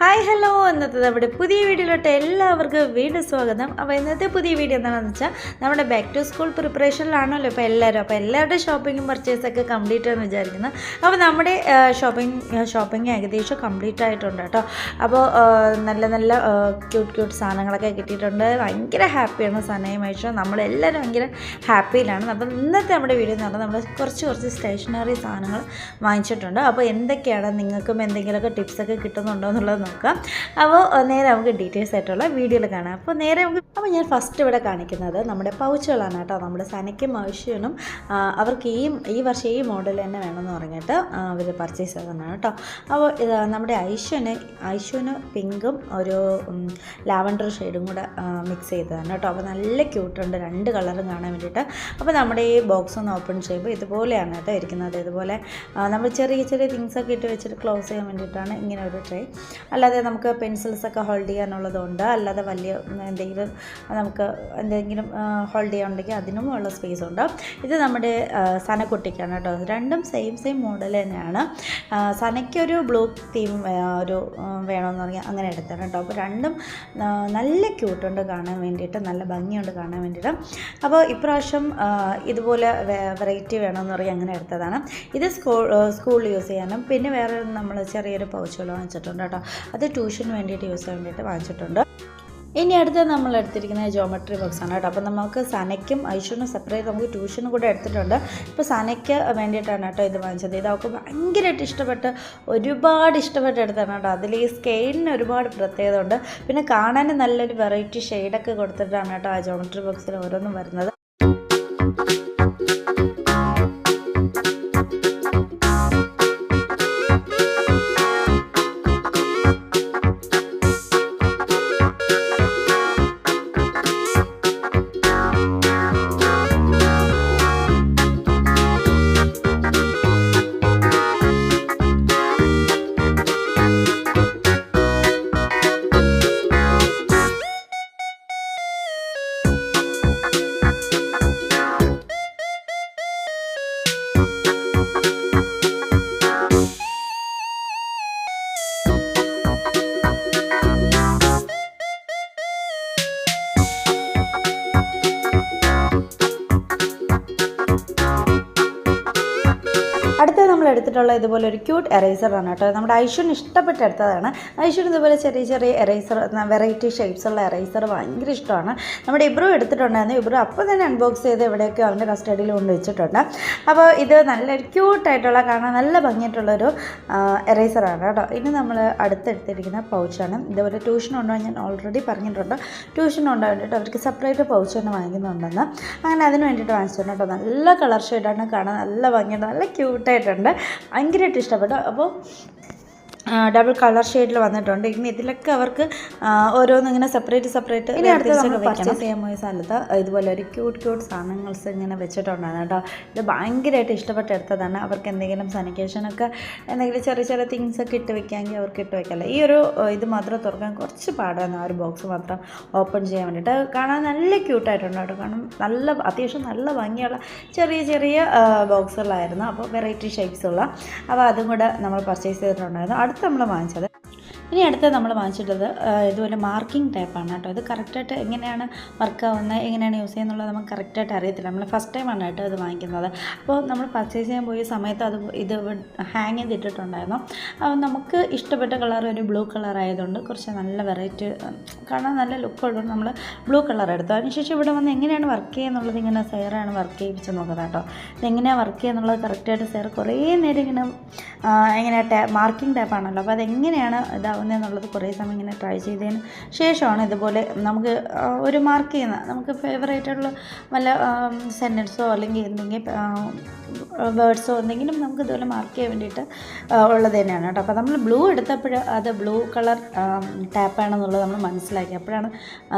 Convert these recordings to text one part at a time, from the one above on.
Hi hello ഇന്നത്തെ നമ്മുടെ പുതിയ വീഡിയോയിലോട്ട് എല്ലാവർക്കും വീണ്ടും സ്വാഗതം. അപ്പോൾ ഇന്നത്തെ പുതിയ വീഡിയോ എന്താണെന്ന് വെച്ചാൽ നമ്മുടെ ബാക്ക് ടു സ്കൂൾ പ്രിപ്പറേഷനിലാണല്ലോ ഇപ്പോൾ എല്ലാവരും അപ്പോൾ എല്ലാവരുടെ ഷോപ്പിങ്ങും പർച്ചേസൊക്കെ കംപ്ലീറ്റ് ആണെന്ന് വിചാരിക്കുന്നു. അപ്പോൾ നമ്മുടെ ഷോപ്പിംഗ് ഷോപ്പിംഗ് ഏകദേശം കംപ്ലീറ്റ് ആയിട്ടുണ്ട് കേട്ടോ. അപ്പോൾ നല്ല നല്ല ക്യൂട്ട് ക്യൂട്ട് സാധനങ്ങളൊക്കെ കിട്ടിയിട്ടുണ്ട്. ഭയങ്കര ഹാപ്പിയാണ് സനയും ആയിഷോ നമ്മളെല്ലാവരും ഭയങ്കര ഹാപ്പിയിലാണ് അപ്പോൾ ഇന്നത്തെ നമ്മുടെ വീഡിയോ എന്ന് പറഞ്ഞാൽ നമ്മൾ കുറച്ച് കുറച്ച് സ്റ്റേഷനറി സാധനങ്ങൾ വാങ്ങിച്ചിട്ടുണ്ട്. അപ്പോൾ എന്തൊക്കെയാണ് നിങ്ങൾക്കും എന്തെങ്കിലുമൊക്കെ ടിപ്സൊക്കെ കിട്ടുന്നുണ്ടോ എന്നുള്ളത് നോക്കാം. അപ്പോൾ നേരെ നമുക്ക് ഡീറ്റെയിൽസ് ആയിട്ടുള്ള വീഡിയോയിൽ കാണാം. അപ്പോൾ നേരെ നമുക്ക് അപ്പോൾ ഞാൻ ഫസ്റ്റ് ഇവിടെ കാണിക്കുന്നത് നമ്മുടെ പൗച്ചുകളാണ് കേട്ടോ. നമ്മുടെ സനയ്ക്കും ആവശ്യനും അവർക്ക് ഈ ഈ വർഷം ഈ മോഡൽ തന്നെ വേണമെന്ന് പറഞ്ഞിട്ട് അവർ പർച്ചേസ് ചെയ്തതാണ് കേട്ടോ. അപ്പോൾ നമ്മുടെ ഐശ്വന് ഐശ്വന് പിങ്കും ഒരു ലാവൻഡർ ഷെയ്ഡും കൂടെ മിക്സ് ചെയ്തതാണ് കേട്ടോ. അപ്പോൾ നല്ല ക്യൂട്ടുണ്ട് രണ്ട് കളറും കാണാൻ വേണ്ടിയിട്ട്. അപ്പോൾ നമ്മുടെ ഈ ബോക്സ് ഒന്ന് ഓപ്പൺ ചെയ്യുമ്പോൾ ഇതുപോലെയാണ് കേട്ടോ ഇരിക്കുന്നത്. ഇതുപോലെ നമ്മൾ ചെറിയ ചെറിയ തിങ്സൊക്കെ ഇട്ട് വെച്ചിട്ട് ക്ലോസ് ചെയ്യാൻ വേണ്ടിയിട്ടാണ് ഇങ്ങനെ ഒരു ട്രേ അല്ലാതെ നമുക്ക് പെൻസിൽസ് ഒക്കെ ഹോൾഡ് ചെയ്യാനുള്ളതുണ്ട്. അല്ലാതെ വലിയ എന്തെങ്കിലും നമുക്ക് എന്തെങ്കിലും ഹോൾഡ് ചെയ്യാനുണ്ടെങ്കിൽ അതിനും ഉള്ള സ്പേസ് ഉണ്ട്. ഇത് നമ്മുടെ സനക്കുട്ടിക്കാണ് കേട്ടോ. രണ്ടും സെയിം സെയിം മോഡൽ തന്നെയാണ്. സനയ്ക്കൊരു ബ്ലൂ തീം ഒരു വേണമെന്ന് പറഞ്ഞാൽ അങ്ങനെ എടുത്താണ് കേട്ടോ. അപ്പോൾ രണ്ടും നല്ല ക്യൂട്ടുണ്ട് കാണാൻ വേണ്ടിയിട്ട്. നല്ല ഭംഗിയുണ്ട് കാണാൻ വേണ്ടിയിട്ട്. അപ്പോൾ ഇപ്രാവശ്യം ഇതുപോലെ വെറൈറ്റി വേണമെന്ന് പറഞ്ഞാൽ അങ്ങനെ എടുത്തതാണ്. ഇത് സ്കൂൾ സ്കൂളിൽ യൂസ് ചെയ്യാനും. പിന്നെ വേറെ നമ്മൾ ചെറിയൊരു പൗച്ചുകൾ വാങ്ങിച്ചിട്ടുണ്ട് കേട്ടോ. അത് ട്യൂഷന് വേണ്ടിയിട്ട് യൂസ് ചെയ്യാൻ വേണ്ടിയിട്ട് വാങ്ങിച്ചിട്ടുണ്ട്. ഇനി അടുത്ത് നമ്മൾ എടുത്തിരിക്കുന്ന ജോമെട്രി ബോക്സ് ആണ് കേട്ടോ. അപ്പോൾ നമുക്ക് സനയ്ക്കും ഐഷുനും സെപ്പറേറ്റ് നമുക്ക് ട്യൂഷനും കൂടെ എടുത്തിട്ടുണ്ട്. ഇപ്പോൾ സനയ്ക്ക് വേണ്ടിയിട്ടാണ് കേട്ടോ ഇത് വാങ്ങിച്ചത്. ഇത് അവൾക്ക് ഭയങ്കരമായിട്ട് ഇഷ്ടപ്പെട്ട് ഒരുപാട് ഇഷ്ടപ്പെട്ട് എടുത്താണ് കേട്ടോ. അതിൽ ഈ സ്കെയിലിന് ഒരുപാട് പ്രത്യേകത ഉണ്ട് പിന്നെ കാണാൻ നല്ലൊരു വെറൈറ്റി ഷെയ്ഡൊക്കെ കൊടുത്തിട്ടാണ് കേട്ടോ ആ ജോമെട്രി ബോക്സിൽ ഓരോന്നും വരുന്നത്. അടുത്തത് നമ്മൾ എടുത്തിട്ടുള്ള ഇതുപോലെ ഒരു ക്യൂട്ട് എറേസറാണ് കേട്ടോ. നമ്മുടെ ഐശ്വന് ഇഷ്ടപ്പെട്ട് എടുത്തതാണ്. ഐശ്വന് ഇതുപോലെ ചെറിയ ചെറിയ എറേസർ വെറൈറ്റി ഷേപ്സ് ഉള്ള എറേസർ ഭയങ്കര ഇഷ്ടമാണ്. നമ്മുടെ ഇബ്രു എടുത്തിട്ടുണ്ടായിരുന്നു. ഇബ്രു അപ്പോൾ തന്നെ അൺബോക്സ് ചെയ്ത് എവിടെയൊക്കെ അവന്റെ കസ്റ്റഡിയിൽ കൊണ്ട് വെച്ചിട്ടുണ്ട്. അപ്പോൾ ഇത് നല്ലൊരു ക്യൂട്ടായിട്ടുള്ള കാണാൻ നല്ല ഭംഗിയായിട്ടുള്ളൊരു എറേസറാണ് കേട്ടോ. ഇനി നമ്മൾ അടുത്തെടുത്തിരിക്കുന്ന പൗച്ചാണ് ഇതുപോലെ ട്യൂഷൻ ഉണ്ടോ ഞാൻ ഓൾറെഡി പറഞ്ഞിട്ടുണ്ട്. ട്യൂഷൻ ഉണ്ടോ വേണ്ടിയിട്ട് അവർക്ക് സെപ്പറേറ്റ് പൗച്ച് തന്നെ വാങ്ങിക്കുന്നുണ്ടെന്ന്. അങ്ങനെ അതിന് വേണ്ടിയിട്ട് വാങ്ങിച്ചിട്ടുണ്ട് കേട്ടോ. നല്ല കളർ ഷെയ്ഡാണ് കാണാൻ നല്ല ഭംഗിയുണ്ട്. നല്ല ക്യൂട്ടായിട്ടുണ്ട് ഭയങ്കരമായിട്ട് ഇഷ്ടപ്പെട്ടു. അപ്പോൾ ഡബിൾ കളർ ഷെയ്ഡിൽ വന്നിട്ടുണ്ട്. ഇനി ഇതിലൊക്കെ അവർക്ക് ഓരോന്ന് ഇങ്ങനെ സെപ്പറേറ്റ് സെപ്പറേറ്റ് ഇനി അടുത്ത് നമ്മൾ പർച്ചേസ് ചെയ്യാൻ പോയ സ്ഥലത്ത് ഇതുപോലെ ഒരു ക്യൂട്ട് ക്യൂട്ട് സാധനങ്ങൾസ് ഇങ്ങനെ വെച്ചിട്ടുണ്ടായിരുന്നു കേട്ടോ. ഇത് ഭയങ്കരമായിട്ട് ഇഷ്ടപ്പെട്ട് എടുത്തതാണ്. അവർക്ക് എന്തെങ്കിലും സാനിറ്റേഷനൊക്കെ എന്തെങ്കിലും ചെറിയ ചെറിയ തിങ്സ് ഒക്കെ ഇട്ട് വെക്കാമെങ്കിൽ അവർക്ക് ഇട്ട് വെക്കല്ലേ. ഈ ഒരു ഇത് മാത്രം തുറക്കാൻ കുറച്ച് പാടാണ്. ആ ഒരു ബോക്സ് മാത്രം ഓപ്പൺ ചെയ്യാൻ വേണ്ടിയിട്ട്. കാണാൻ നല്ല ക്യൂട്ടായിട്ടുണ്ട് കേട്ടോ. കാരണം നല്ല അത്യാവശ്യം നല്ല ഭംഗിയുള്ള ചെറിയ ചെറിയ ബോക്സുകളായിരുന്നു അപ്പോൾ വെറൈറ്റി ഷേപ്സ് ഉള്ള. അപ്പോൾ അതും കൂടെ നമ്മൾ പർച്ചേസ് ചെയ്തിട്ടുണ്ടായിരുന്നു. അടുത്ത് നമ്മൾ വാങ്ങിച്ചത്. ഇനി അടുത്ത് നമ്മൾ വാങ്ങിച്ചിട്ടുള്ളത് ഇതുപോലെ മാർക്കിംഗ് ടൈപ്പാണ് കേട്ടോ. ഇത് കറക്റ്റായിട്ട് എങ്ങനെയാണ് വർക്ക് ആവുന്നത് എങ്ങനെയാണ് യൂസ് ചെയ്യുന്നുള്ളത് നമുക്ക് കറക്റ്റായിട്ട് അറിയത്തില്ല. നമ്മൾ ഫസ്റ്റ് ടൈമാണ് കേട്ടോ ഇത് വാങ്ങിക്കുന്നത്. അപ്പോൾ നമ്മൾ പർച്ചേസ് ചെയ്യാൻ പോയ സമയത്ത് അത് ഇത് ഹാങ് ചെയ്തിട്ടുണ്ടായിരുന്നു അപ്പോൾ നമുക്ക് ഇഷ്ടപ്പെട്ട കളർ ഒരു ബ്ലൂ കളർ ആയതുകൊണ്ട് കുറച്ച് നല്ല വെറൈറ്റി കാണാൻ നല്ല ലുക്ക് ഉള്ളതുകൊണ്ട് നമ്മൾ ബ്ലൂ കളർ എടുത്തു. അതിനുശേഷം ഇവിടെ വന്ന് എങ്ങനെയാണ് വർക്ക് ചെയ്യുന്നുള്ളത് ഇങ്ങനെ സെയറാണ് വർക്ക് ചെയ്യിപ്പിച്ച് നോക്കുന്നത് കേട്ടോ. ഇതെങ്ങനെയാണ് വർക്ക് ചെയ്യുന്നുള്ളത് കറക്റ്റായിട്ട് സെയർ കുറേ നേരം ഇങ്ങനെ ടാ മാർക്കിംഗ് ടാപ്പാണല്ലോ അപ്പോൾ അതെങ്ങനെയാണ് ഇതാവുന്നതെന്നുള്ളത് കുറേ സമയം ഇങ്ങനെ ട്രൈ ചെയ്തതിന് ശേഷമാണ് ഇതുപോലെ നമുക്ക് ഒരു മാർക്ക് ചെയ്യുന്ന നമുക്ക് ഫേവറേറ്റുള്ള വല്ല സെന്റൻസോ അല്ലെങ്കിൽ എന്തെങ്കിലും വേർഡ്സോ എന്തെങ്കിലും നമുക്ക് ഇതുപോലെ മാർക്ക് ചെയ്യാൻ വേണ്ടിയിട്ട് ഉള്ളത് തന്നെയാണ് കേട്ടോ. അപ്പോൾ നമ്മൾ ബ്ലൂ എടുത്തപ്പോൾ അത് ബ്ലൂ കളർ ടാപ്പാണെന്നുള്ളത് നമ്മൾ മനസ്സിലാക്കി. അപ്പോഴാണ്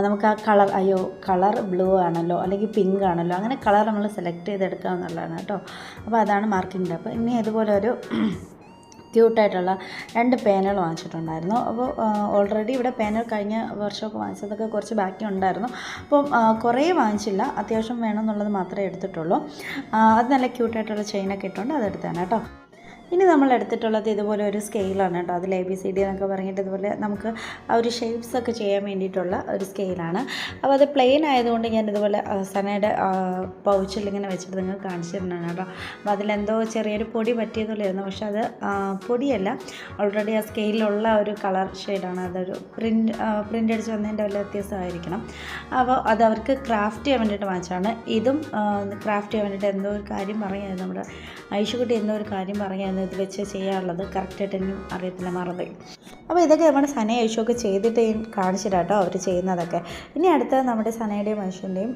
നമുക്ക് ആ കളർ അയ്യോ കളർ ബ്ലൂ ആണല്ലോ അല്ലെങ്കിൽ പിങ്ക് ആണല്ലോ അങ്ങനെ കളർ നമ്മൾ സെലക്ട് ചെയ്തെടുക്കുക എന്നുള്ളതാണ് കേട്ടോ. അപ്പോൾ അതാണ് മാർക്കിംഗ് അപ്പോൾ ഇനി ഇതുപോലെ ഒരു ക്യൂട്ടായിട്ടുള്ള രണ്ട് പേനകൾ വാങ്ങിച്ചിട്ടുണ്ടായിരുന്നു. അപ്പോൾ ഓൾറെഡി ഇവിടെ പേനൽ കഴിഞ്ഞ വർഷമൊക്കെ വാങ്ങിച്ചതൊക്കെ കുറച്ച് ബാക്കി ഉണ്ടായിരുന്നു അപ്പം കുറേ വാങ്ങിച്ചില്ല. അത്യാവശ്യം വേണമെന്നുള്ളത് മാത്രമേ എടുത്തിട്ടുള്ളൂ. അത് നല്ല ക്യൂട്ടായിട്ടുള്ള ചെയിനൊക്കെ ഇട്ടുകൊണ്ട് അതെടുത്താണ് കേട്ടോ. ഇനി നമ്മൾ എടുത്തിട്ടുള്ളത് ഇതുപോലെ ഒരു സ്കെയിലാണ് കേട്ടോ. അതിൽ എ ബി സി ഡി എന്നൊക്കെ പറഞ്ഞിട്ട് ഇതുപോലെ നമുക്ക് ആ ഒരു ഷേപ്സ് ഒക്കെ ചെയ്യാൻ വേണ്ടിയിട്ടുള്ള ഒരു സ്കെയിലാണ് അപ്പോൾ അത് പ്ലെയിൻ ആയതുകൊണ്ട് ഞാൻ ഇതുപോലെ സനയുടെ പൗച്ചിൽ ഇങ്ങനെ വെച്ചിട്ട് നിങ്ങൾക്ക് കാണിച്ചു തരുന്നതാണ് കേട്ടോ. അപ്പോൾ അതിലെന്തോ ചെറിയൊരു പൊടി പറ്റിയതുപോലെയായിരുന്നു. പക്ഷെ അത് പൊടിയല്ല. ഓൾറെഡി ആ സ്കെയിലുള്ള ഒരു കളർ ഷെയ്ഡാണ് അതൊരു പ്രിന്റ് പ്രിന്റ് അടിച്ച് വന്നതിന്റെ വല്ല വ്യത്യാസമായിരിക്കണം. അപ്പോൾ അത് അവർക്ക് ക്രാഫ്റ്റ് ചെയ്യാൻ വേണ്ടിയിട്ട് വാങ്ങിച്ചാണ് ഇതും ക്രാഫ്റ്റ് ചെയ്യാൻ വേണ്ടിയിട്ട് എന്തോ ഒരു കാര്യം പറയായിരുന്നു നമ്മുടെ ഐഷുകുട്ടി എന്തോ ഒരു കാര്യം പറയായിരുന്നു ഇത് വെച്ച് ചെയ്യാനുള്ളത് കറക്റ്റായിട്ട് എനിക്കും അറിയത്തില്ല മറന്ന് അപ്പോൾ ഇതൊക്കെ നമ്മുടെ സനയും യേശുവൊക്കെ ചെയ്തിട്ട് കാണിച്ചിട്ടാട്ടോ കാണിച്ചിട്ടാ അവർ ചെയ്യുന്നതൊക്കെ. ഇനി അടുത്ത നമ്മുടെ സനയുടെയും മനുഷ്യന്റെയും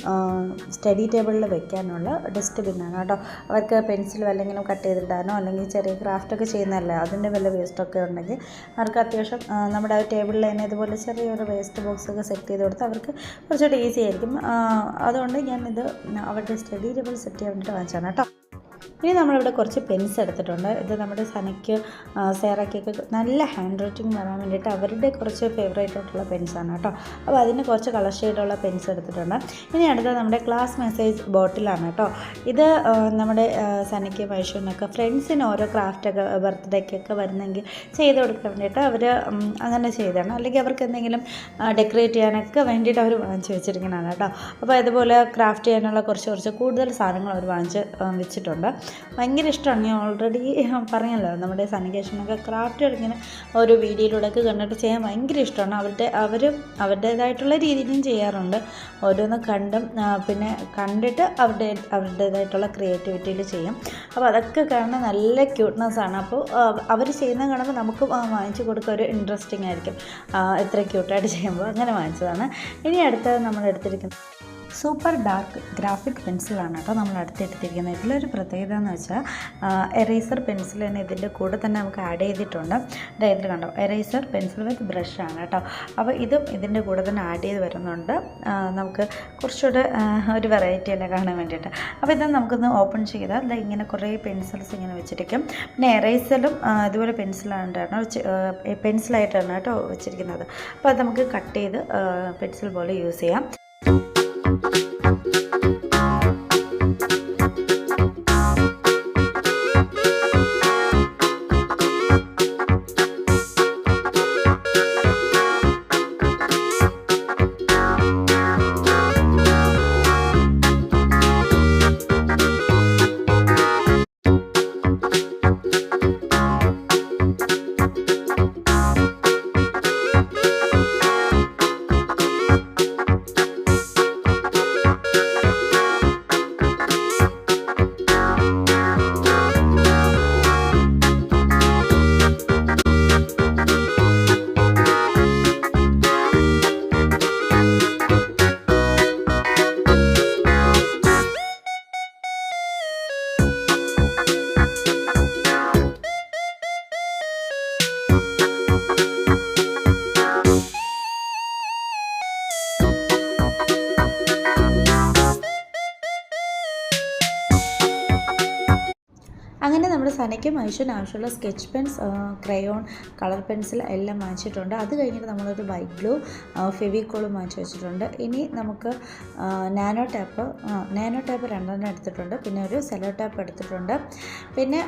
സ്റ്റഡി ടേബിളിൽ വെക്കാനുള്ള ഡസ്റ്റ് ബിന്നാണ് കേട്ടോ. അവർക്ക് പെൻസിൽ വല്ലെങ്കിലും കട്ട് ചെയ്തിടാനോ അല്ലെങ്കിൽ ചെറിയ ക്രാഫ്റ്റൊക്കെ ചെയ്യുന്നതല്ലേ അതിന്റെ വല്ല വേസ്റ്റൊക്കെ ഉണ്ടെങ്കിൽ അവർക്ക് അത്യാവശ്യം നമ്മുടെ ആ ടേബിളിൽ തന്നെ ഇതുപോലെ ചെറിയൊരു വേസ്റ്റ് ബോക്സ് ഒക്കെ സെറ്റ് ചെയ്ത് കൊടുത്ത് അവർക്ക് കുറച്ചുകൂടി ഈസി ആയിരിക്കും. അതുകൊണ്ട് ഞാനിത് അവരുടെ സ്റ്റഡി ടേബിൾ സെറ്റ് ചെയ്യാൻ വേണ്ടിയിട്ട് വാങ്ങിച്ചാണ് കേട്ടോ. ഇനി നമ്മളിവിടെ കുറച്ച് പെൻസ് എടുത്തിട്ടുണ്ട്. ഇത് നമ്മുടെ സനയ്ക്ക് സേറയ്ക്കൊക്കെ നല്ല ഹാൻഡ് റൈറ്റിംഗ് വരാൻ വേണ്ടിയിട്ട് അവരുടെ കുറച്ച് ഫേവറേറ്റ് ആയിട്ടുള്ള പെൻസാണ് കേട്ടോ. അപ്പോൾ അതിന് കുറച്ച് കളർ ഷെയ്ഡുള്ള പെൻസ് എടുത്തിട്ടുണ്ട്. ഇനി അടുത്ത നമ്മുടെ ക്ലാസ് മെസ്സേജ് ബോട്ടിലാണ് കേട്ടോ. ഇത് നമ്മുടെ സനയ്ക്ക് വൈഷുവിനൊക്കെ ഫ്രണ്ട്സിന് ഓരോ ക്രാഫ്റ്റൊക്കെ ബർത്ത്ഡേക്കൊക്കെ വരുന്നെങ്കിൽ ചെയ്ത് കൊടുക്കാൻ വേണ്ടിയിട്ട് അവർ അങ്ങനെ ചെയ്തതാണ്. അല്ലെങ്കിൽ അവർക്ക് എന്തെങ്കിലും ഡെക്കറേറ്റ് ചെയ്യാനൊക്കെ വേണ്ടിയിട്ട് അവർ വാങ്ങിച്ച് വെച്ചിരിക്കുന്നതാണ് കേട്ടോ. അപ്പോൾ ഇതുപോലെ ക്രാഫ്റ്റ് ചെയ്യാനുള്ള കുറച്ച് കുറച്ച് കൂടുതൽ സാധനങ്ങൾ അവർ വാങ്ങിച്ച് ആ, വെച്ചിട്ടുണ്ട് ഭയങ്കര ഇഷ്ടമാണ്. ഞാൻ ഓൾറെഡി പറഞ്ഞല്ലോ നമ്മുടെ സനികേഷനൊക്കെ ക്രാഫ്റ്റ് ഇങ്ങനെ ഓരോ വീഡിയോയിലൂടെയൊക്കെ കണ്ടിട്ട് ചെയ്യാൻ ഭയങ്കര ഇഷ്ടമാണ്. അവരുടെ അവർ അവരുടേതായിട്ടുള്ള രീതിയിലും ചെയ്യാറുണ്ട്. ഓരോന്ന് കണ്ടും പിന്നെ കണ്ടിട്ട് അവരുടെ അവരുടേതായിട്ടുള്ള ക്രിയേറ്റിവിറ്റിയിൽ ചെയ്യും. അപ്പോൾ അതൊക്കെ കാണാൻ നല്ല ക്യൂട്ട്നെസ്സാണ് അപ്പോൾ അവർ ചെയ്യുന്നത് കാണുമ്പോൾ നമുക്ക് വാങ്ങിച്ചു കൊടുക്കുക ഒരു ഇൻട്രസ്റ്റിംഗ് ആയിരിക്കും. എത്ര ക്യൂട്ടായിട്ട് ചെയ്യുമ്പോൾ അങ്ങനെ വാങ്ങിച്ചതാണ്. ഇനി അടുത്തത് നമ്മൾ എടുത്തിരിക്കുന്നത് സൂപ്പർ ഡാർക്ക് ഗ്രാഫിക് പെൻസിലാണ് കേട്ടോ നമ്മൾ അടുത്തെടുത്തിരിക്കുന്നത്. ഇതിലൊരു പ്രത്യേകത എന്ന് വെച്ചാൽ എറേസർ പെൻസിൽ തന്നെ ഇതിന്റെ കൂടെ തന്നെ നമുക്ക് ആഡ് ചെയ്തിട്ടുണ്ട്. ഇതിൽ കണ്ടോ? എറേസർ പെൻസിൽ വിത്ത് ബ്രഷാണ് കേട്ടോ. അപ്പോൾ ഇതും ഇതിന്റെ കൂടെ തന്നെ ആഡ് ചെയ്ത് വരുന്നുണ്ട്. നമുക്ക് കുറച്ചുകൂടെ ഒരു വെറൈറ്റി എല്ലാം കാണാൻ വേണ്ടിയിട്ട്. അപ്പോൾ ഇത് നമുക്കൊന്ന് ഓപ്പൺ ചെയ്താൽ ദാ ഇങ്ങനെ കുറേ പെൻസിൽസ് ഇങ്ങനെ വെച്ചിരിക്കും. പിന്നെ എറേസറും ഇതുപോലെ പെൻസിലാണ് പെൻസിലായിട്ടാണ് കേട്ടോ വെച്ചിരിക്കുന്നത്. അപ്പോൾ അത് നമുക്ക് കട്ട് ചെയ്ത് പെൻസിൽ പോലെ യൂസ് ചെയ്യാം. അങ്ങനെ നമ്മുടെ സനയ്ക്കും ആവശ്യമുള്ള sketch pens crayon colour pencil എല്ലാം വാങ്ങിച്ചിട്ടുണ്ട് അത് കഴിഞ്ഞിട്ട് നമ്മളൊരു വൈറ്റ് ഗ്ലൂ ഫെവിക്കോളും വാങ്ങിച്ച് വെച്ചിട്ടുണ്ട്. ഇനി നമുക്ക് നാനോ ടാപ്പ് നാനോ ടാപ്പ് രണ്ടെണ്ണം എടുത്തിട്ടുണ്ട്. പിന്നെ ഒരു സെലോ ടാപ്പ് എടുത്തിട്ടുണ്ട്. പിന്നെ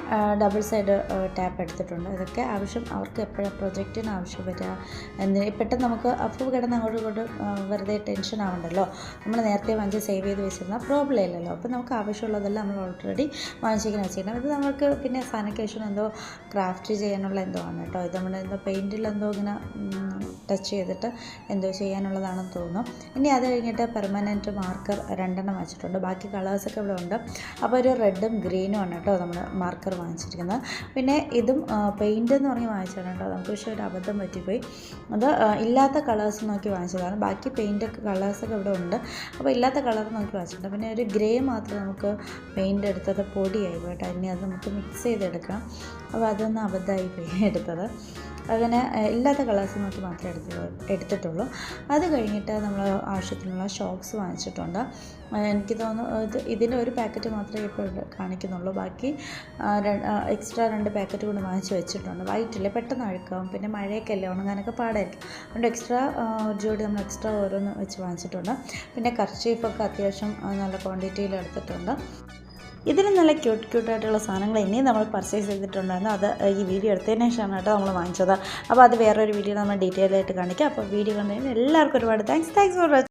ഡബിൾ സൈഡ് ടാപ്പ് എടുത്തിട്ടുണ്ട്. ഇതൊക്കെ ആവശ്യം അവർക്ക് എപ്പോഴാണ് പ്രൊജക്റ്റിന് ആവശ്യം വരിക എന്തിന് പെട്ടെന്ന് നമുക്ക് അപ്പോൾ കിടന്ന് അങ്ങോട്ടും ഇങ്ങോട്ടും വെറുതെ ടെൻഷൻ ആവണ്ടല്ലോ. നമ്മൾ നേരത്തെ വാങ്ങിച്ച് സേവ് ചെയ്ത് വെച്ചിരുന്ന പ്രോബ്ലം ഇല്ലല്ലോ. അപ്പോൾ നമുക്ക് ആവശ്യമുള്ളതെല്ലാം നമ്മൾ ഓൾറെഡി വാങ്ങിച്ചിരിക്കുന്ന വെച്ചിട്ടുണ്ട് ഇത് നമുക്ക് പിന്നെ സാനിക്കേഷൻ എന്തോ ക്രാഫ്റ്റ് ചെയ്യാനുള്ള എന്തോ ആണ് കേട്ടോ. ഇത് നമ്മുടെ എന്തോ പെയിന്റിൽ എന്തോ ഇങ്ങനെ ടച്ച് ചെയ്തിട്ട് എന്തോ ചെയ്യാനുള്ളതാണെന്ന് തോന്നുന്നു. ഇനി അത് കഴിഞ്ഞിട്ട് പെർമനന്റ് മാർക്കർ രണ്ടെണ്ണം വെച്ചിട്ടുണ്ട്. ബാക്കി കളേഴ്സൊക്കെ ഇവിടെ ഉണ്ട്. അപ്പോൾ ഒരു റെഡും ഗ്രീനും ആണ് കേട്ടോ നമ്മൾ മാർക്കർ വാങ്ങിച്ചിരിക്കുന്നത്. പിന്നെ ഇതും പെയിന്റ് എന്ന് പറഞ്ഞ് വാങ്ങിച്ചതാണ് കേട്ടോ. നമുക്ക് പക്ഷേ ഒരു അബദ്ധം പറ്റിപ്പോയി. അത് ഇല്ലാത്ത കളേഴ്സ് നോക്കി വാങ്ങിച്ചതാണ്. ബാക്കി പെയിന്റ് കളേഴ്സൊക്കെ ഇവിടെ ഉണ്ട്. അപ്പോൾ ഇല്ലാത്ത കളർ നോക്കി വാങ്ങിച്ചിട്ടുണ്ട്. പിന്നെ ഒരു ഗ്രേ മാത്രം നമുക്ക് പെയിന്റ് എടുത്തത് പൊടിയായി കേട്ടോ. ഇനി അത് നമുക്ക് മിക്സ് ചെയ്തെടുക്കാം. അപ്പോൾ അതൊന്ന് അബദ്ധമായി പോയി എടുത്തത്. അങ്ങനെ ഇല്ലാത്ത കളേഴ്സ് നോക്കി മാത്രമേ എടുത്തുള്ളൂ എടുത്തിട്ടുള്ളൂ. അത് കഴിഞ്ഞിട്ട് നമ്മൾ ആവശ്യത്തിനുള്ള ഷോക്സ് വാങ്ങിച്ചിട്ടുണ്ട്. എനിക്ക് തോന്നുന്നു ഇത് ഇതിന്റെ ഒരു പാക്കറ്റ് മാത്രമേ ഇപ്പോൾ കാണിക്കുന്നുള്ളൂ. ബാക്കി എക്സ്ട്രാ രണ്ട് പാക്കറ്റ് കൊണ്ട് വാങ്ങിച്ച് വെച്ചിട്ടുണ്ട്. വൈറ്റില്ല പെട്ടെന്ന് അഴുക്കാവും. പിന്നെ മഴയൊക്കെ അല്ലേ ഉണങ്ങാനൊക്കെ പാടായിരിക്കും. അതുകൊണ്ട് എക്സ്ട്രാ ഒരു ജോഡി നമ്മൾ എക്സ്ട്രാ ഓരോന്ന് വെച്ച് വാങ്ങിച്ചിട്ടുണ്ട്. പിന്നെ കർച്ചീഫൊക്കെ അത്യാവശ്യം നല്ല ക്വാണ്ടിറ്റിയിൽ എടുത്തിട്ടുണ്ട്. ഇതിലും നല്ല ക്യൂട്ട് ക്യൂട്ടായിട്ടുള്ള സാധനങ്ങൾ ഇനിയും നമ്മൾ പർച്ചേസ് ചെയ്തിട്ടുണ്ടായിരുന്നു. അത് ഈ വീഡിയോ എടുത്തതിന് ശേഷമാണ് കേട്ടോ നമ്മൾ വാങ്ങിച്ചത്. അപ്പോൾ അത് വേറൊരു വീഡിയോ നമ്മൾ ഡീറ്റെയിൽ ആയിട്ട് കാണിക്കാം. അപ്പോൾ വീഡിയോ കണ്ടതിന് എല്ലാവർക്കും ഒരുപാട് താങ്ക്സ് താങ്ക്സ് ഫോർ